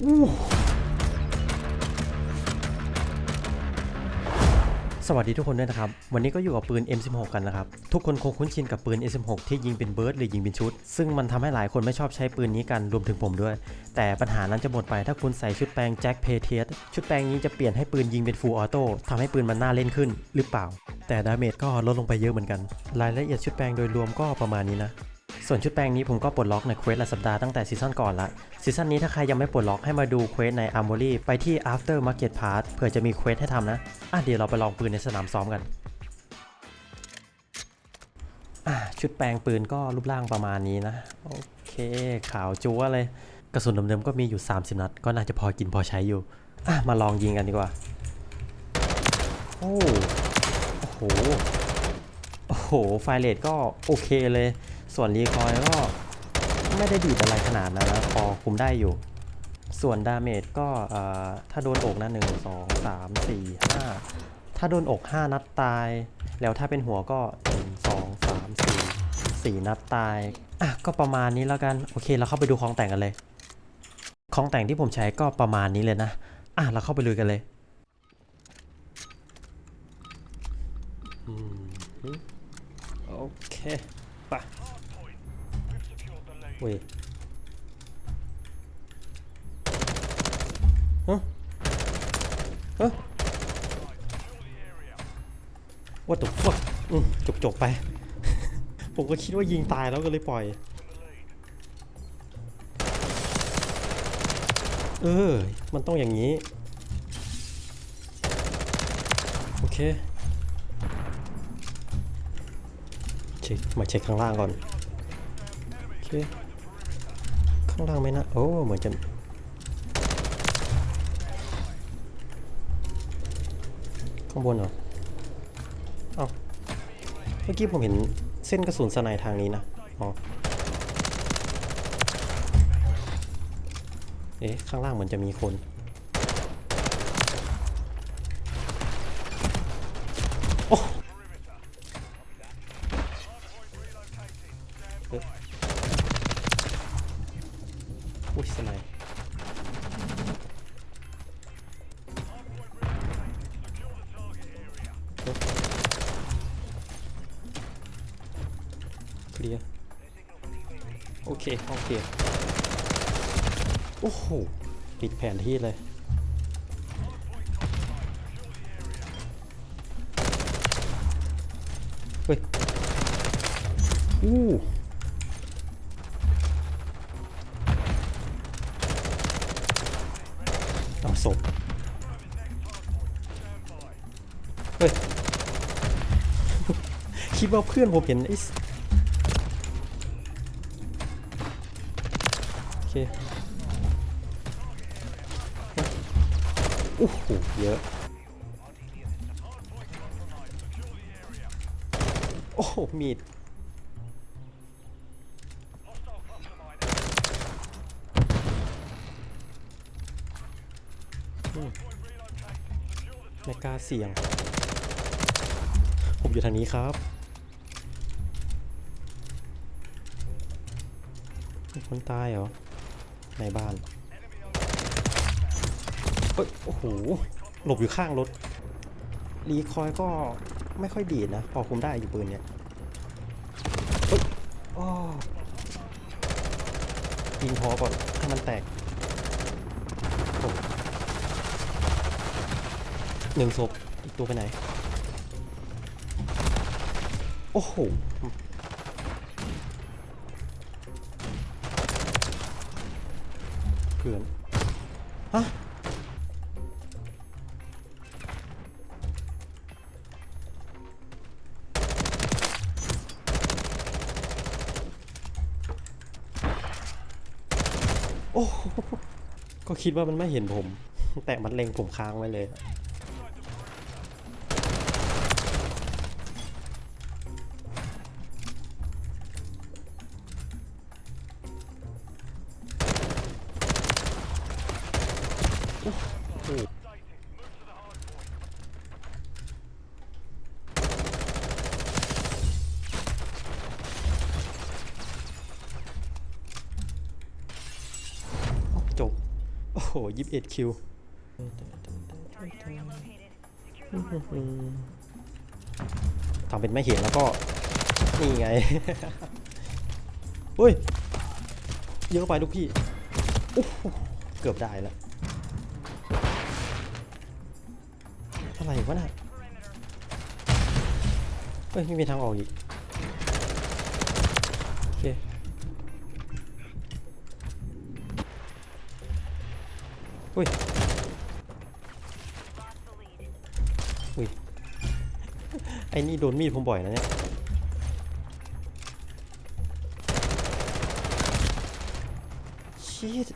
สวัสดีทุกคนด้วยนะครับ วันนี้ก็อยู่กับปืน M16 กันนะครับ ทุกคนคงคุ้นชินกับปืน M16 ที่ยิงเป็นเบิร์ดหรือยิงเป็นชุด ซึ่งมันทำให้หลายคนไม่ชอบใช้ปืนนี้กันรวมถึงผมด้วย แต่ปัญหานั้นจะหมดไปถ้าคุณใส่ชุดแปลงแจ็คเพเทียสชุดแปลงนี้จะเปลี่ยนให้ปืนยิงเป็นฟูลออโต้ทำให้ปืนมันน่าเล่นขึ้นหรือเปล่า แต่ดาเมจก็ลดลงไปเยอะเหมือนกัน รายละเอียดชุดแปลงโดยรวมก็ประมาณนี้นะ ส่วนชุดแปลงนี้ผมก็ปลดล็อกในเควสละสัปดาห์ตั้งแต่ซีซั่นก่อนละซีซั่นนี้ถ้าใครยังไม่ปลดล็อกให้มาดูเควสใน Armory ไปที่ After Market Pass เผื่อจะมีเควสให้ทำนะอะเดี๋ยวเราไปลองปืนในสนามซ้อมกันอะชุดแปลงปืนก็รูปร่างประมาณนี้นะ โอเคขาวจั๊วเลยกระสุนเดิมๆก็มีอยู่ 30 นัด ก็น่าจะพอกินพอใช้อยู่ อะ มาลองยิงกันดีกว่า โอ้โห โอ้โห ไฟเรทก็โอเคเลย ส่วนรีคอยก็ไม่ได้ดีดอะไรขนาดนั้นนะพอคุมได้อยู่ ส่วนดาเมจก็ถ้าโดนอกนะ1 2 3 4 5ถ้าโดนอก5นัดตาย แล้วถ้าเป็นหัวก็1 2 3 4 4นัดตายอะก็ประมาณนี้แล้วกันโอเคเราเข้าไปดูของแต่งกันเลย ของแต่งที่ผมใช้ก็ประมาณนี้เลยนะอะเราเข้าไปลุยกันเลยโอเคไป ว้ยฮะฮะ What the fuck อืมจบจบไป ผมก็คิดว่ายิงตายแล้วก็เลยปล่อย เออ มันต้องอย่างนี้ โอเค เช็ค มาเช็คข้างล่างก่อน โอเคางล่างไหมนะ โอ้ เหมือนจะข้างบนเหรอ เอ้าเมื่อกี้ผมเห็นเส้นกระสุนสไนทางนี้นะ อ๋อ เอ๊ะ ข้างล่างเหมือนจะมีคนโอ้เอ๊ะอุ้ยสไนเอ๊ะเคลียร์โอเคโอเคโอ้โหปิดแผนที่เลยเฮ้ยอู้เอาศพเฮ้ย คิดว่าเพื่อนผมเห็นไอ้โอเคโอ้โหเยอะ โอ้โหมีดไม่กล้าเสี่ยง ผมอยู่ทางนี้ครับ มีคนตายเหรอ ในบ้าน เฮ้ย โอ้โห หลบอยู่ข้างรถ รีคอยก็ไม่ค่อยดีดนะ พอคุมได้อยู่ปืนเนี่ยเฮ้ยอ้อยิงพอก่อนให้มันแตกหนึ่งศพอีกตัวไปไหน โอ้โห เพื่อนฮะโอ้ก็คิดว่ามันไม่เห็นผม แต่มันเล็งผมค้างไว้เลย หยี่สิบเอ็ดคิวทำเป็นไม่เห็นแล้วก็ นี่ไงเฮ้ย เยอะไปลูกพี่โอ้โหเกือบได้แล้ว อะไรวะน่ะเฮ้ย ไม่มีทางออกอีก โอเค อุ้ย อุ้ย ไอ้นี่โดนมีดผมบ่อยนะเนี่ย ชีส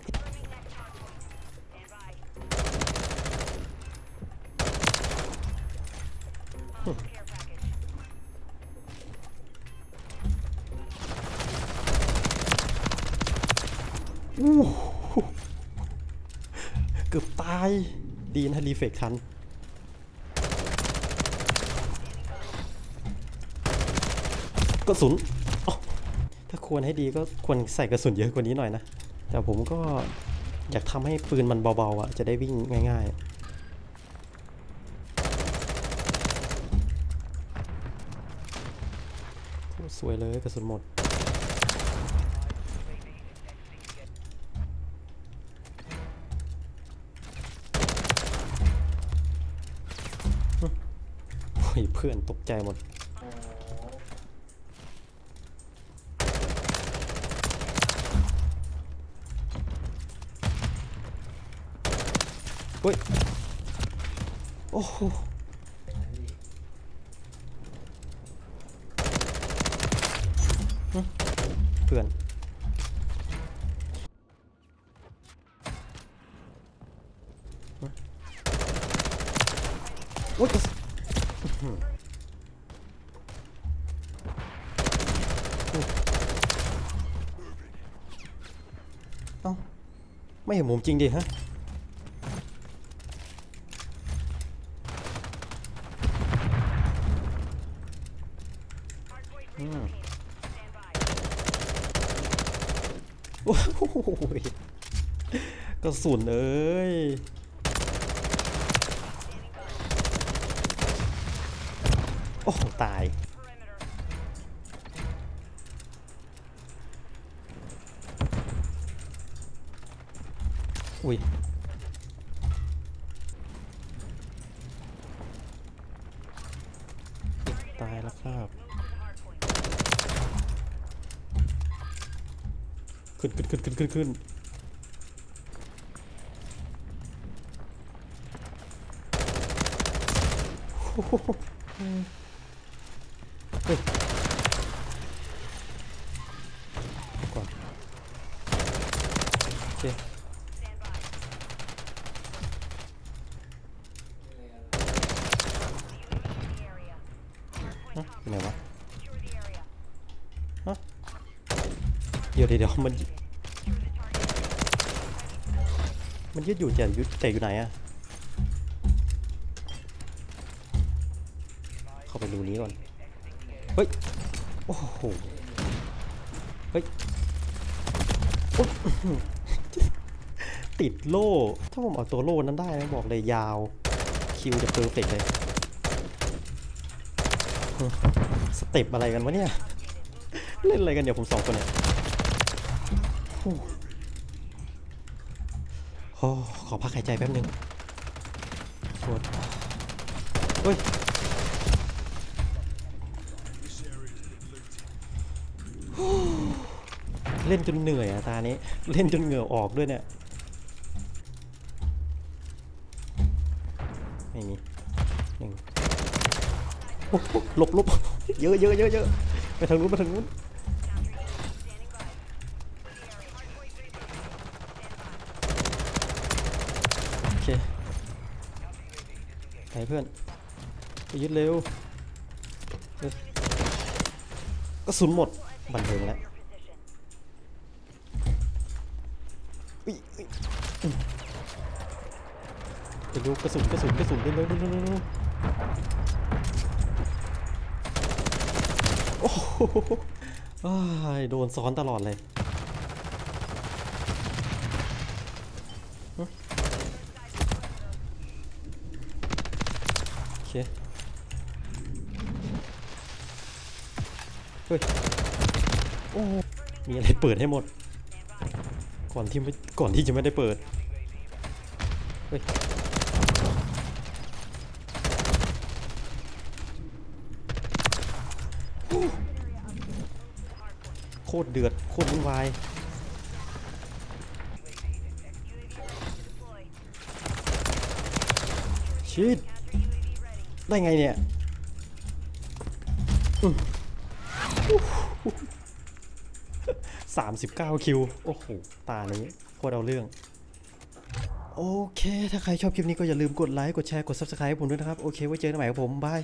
อู้ กือบตาย ดีนะรีเฟกทันกระสุนถ้าควรให้ดีก็ควรใส่กระสุนเยอะกว่านี้หน่อยนะ แต่ผมก็อยากทำให้ปืนมันเบาๆอะ จะได้วิ่งง่ายๆสวยเลยกระสุนหมด โอ้ยเพื่อนตกใจหมด เฮ้ย โอ้โหเพื่อนโอ้ยกระสุนอื้อหืออุ๊ยเอ้า ไม่เห็นมุมจริงดิฮะโอ้โหกระสุนเอ้ยโอ้ตาย อุ้ยตายแล้วครับขึ้นขึ้นขึ้นขึ้นขึ้นขึ้นโอ้โหเฮ้ยก่อนโอเคฮะอยู่ไหนวะฮะเดี๋ยวเดี๋ยวมัน มันยืดอยู่แต่ยุดแต่อยู่ไหนอะเข้าไปรูนี้ก่อน เฮ้ย โอ้โห เฮ้ยติดโล่ ถ้าผมเอาตัวโล่นั้นได้นะบอกเลยยาว คิวจะเพอร์เฟกเลย สเต็ปอะไรกันวะเนี่ย เล่นอะไรกันเดี๋ยวผมสองคนเนี่ยโอ้ขอพักหายใจแป๊บนึงปวดเฮ้ยเล่นจนเหนื่อยอะตานี้ เล่นจนเหงื่อออกด้วยเนี่ย หลบหลบเยอะเยอะเยอะเยอะไปทางนู้นไปทางนู้นโอเคไปเพื่อนไปยึดเร็วเร็วกระสุนหมดบันเทิงแล้วไปดูกระสุนกระสุนกระสุนเร็วเร็วเร็วเร็วเร็ว โอ้โหโดนซ้อนตลอดเลยเฮ้ย โอ้ มีอะไรเปิดให้หมด ก่อนที่ก่อนที่จะไม่ได้เปิด เฮ้ย ตรเดือดโคตรวุ่นวายชิดได้ไงเนี่ยสามสิบเก้าคิว โอ้โห ตานี้โคตรเอาเรื่อง โอเค ถ้าใครชอบคลิปนี้ก็อย่าลืมกดไลค์ กดแชร์ กด subscribe ให้ผมด้วยนะครับ โอเค ไว้เจอกันใหม่ครับผม บาย